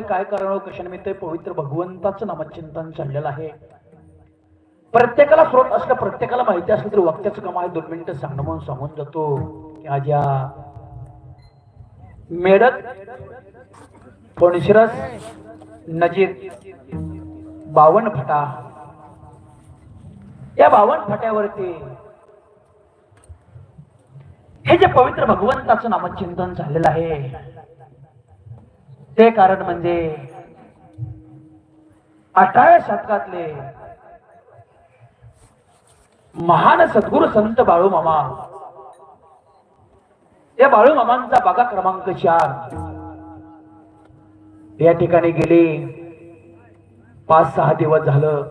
काय करावं कशानिमित्त पवित्र भगवंताचं नामचिंतन चाललेलं आहे. प्रत्येकाला स्रोत असलं प्रत्येकाला माहिती असलं तरी वक्त्याचं काम आहे दोन मिनिटं सांगणं म्हणून सांगून जातो. की आज या मेडक पणशिरस नजीर बावन फटा. या बावन फट्यावरती हे जे पवित्र भगवंताचं नामचिंतन झालेलं आहे ते कारण म्हणजे अठराव्या शतकातले महान सद्गुरु संत बाळू मामा. या बाळू मामांचा बागा क्रमांक चार. या ठिकाणी गेले. पाच सहा दिवस झालं.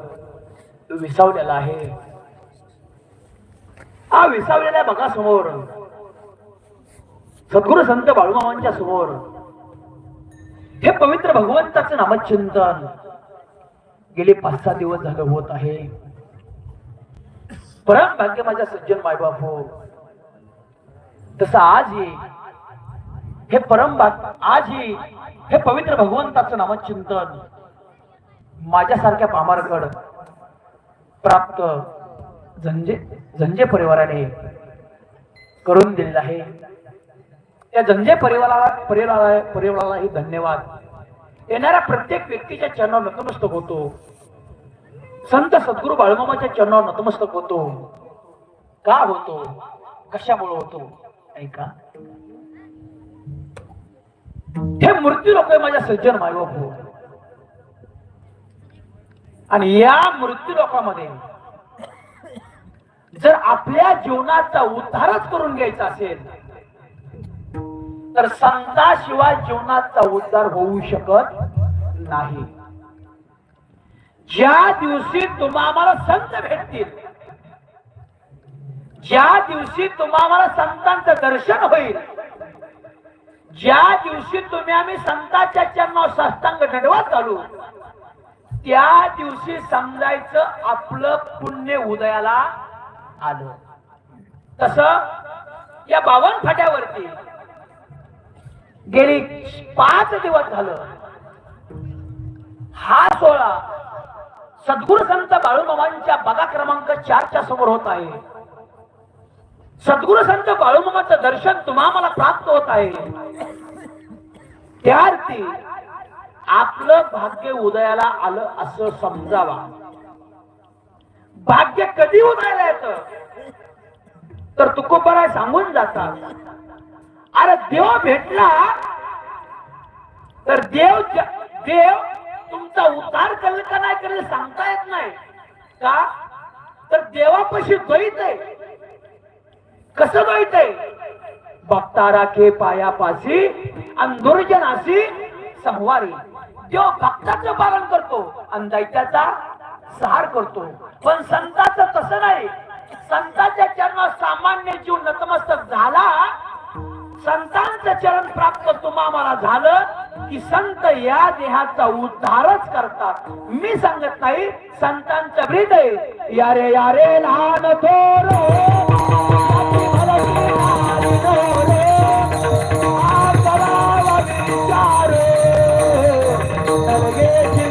विसावलेला आहे. हा विसावलेल्या बघा समोर. सद्गुरु संत बाळूमामांच्या समोर. हे पवित्र भगवंताचं नामचिंतन गेले पाच सहा दिवस झालं होत आहे. परम भाग्य माझ्या सज्जन मायबाप. हो तसं आजही हे परम आजही हे पवित्र भगवंताचं नामचिंतन माझ्यासारख्या पामारकड प्राप्त झंजे झंजे परिवाराने करून दिलेलं आहे. त्या झंजे परिवाराला परिवाराला परिवारालाही धन्यवाद. येणाऱ्या प्रत्येक व्यक्तीच्या चरणावर नतमस्तक होतो. संत सद्गुरू बाळमामाच्या चरणावर नतमस्तक होतो. का होतो? कशामुळे होतो? ऐका. हे मृत्यू लोक माझ्या सज्जन मायबाप हो. आणि या मृत्यू लोकांमध्ये जर आपल्या जीवनाचा उद्धारच करून घ्यायचा असेल तर संताशिवाय जीवनाचा उद्धार होऊ शकत नाही. ज्या दिवशी तुम्हाला संत भेटतील ज्या दिवशी तुम्हाला संतांचं दर्शन होईल ज्या दिवशी तुम्ही आम्ही संतांच्या चरणावर साष्टांग घडवत चालू त्या दिवशी समजायचं आपलं पुण्य उदयाला आलं. तस या बावन फाट्यावरती गेली पाच दिवस झालं. हा सोहळा सद्गुरु संत बाळूमामांच्या बघा क्रमांक चारच्या समोर होत आहे. सद्गुरु संत बाळूमामाचं दर्शन तुम्हा मला प्राप्त होत आहे. त्यार्थी आपलं भाग्य उदयाला आलं असं समजावा. भाग्य कधी उदयाला येत? तर तुकोबराय सांगून जातात. अरे देव भेटला तर देव देव तुमचा उद्धार करेल का नाही करेल सांगता येत नाही. का? तर देवापाशी द्वैत आहे. कसं द्वैत आहे? भक्तारा के पायापाशी अंधुर्जनाशी संवारी. देव भक्ताचं पालन करतो आणि दैत्याचा सहार करतो. पण संताचं तसं नाही. संताच्या चरणात सामान्य जीव नतमस्तक झाला संतांचं चरण प्राप्त तुम्हाला झालं की संत या देहाचा उद्धारच करतात मी सांगत नाही संतांचं हृदय यारे यारे लहान थोर Yeah.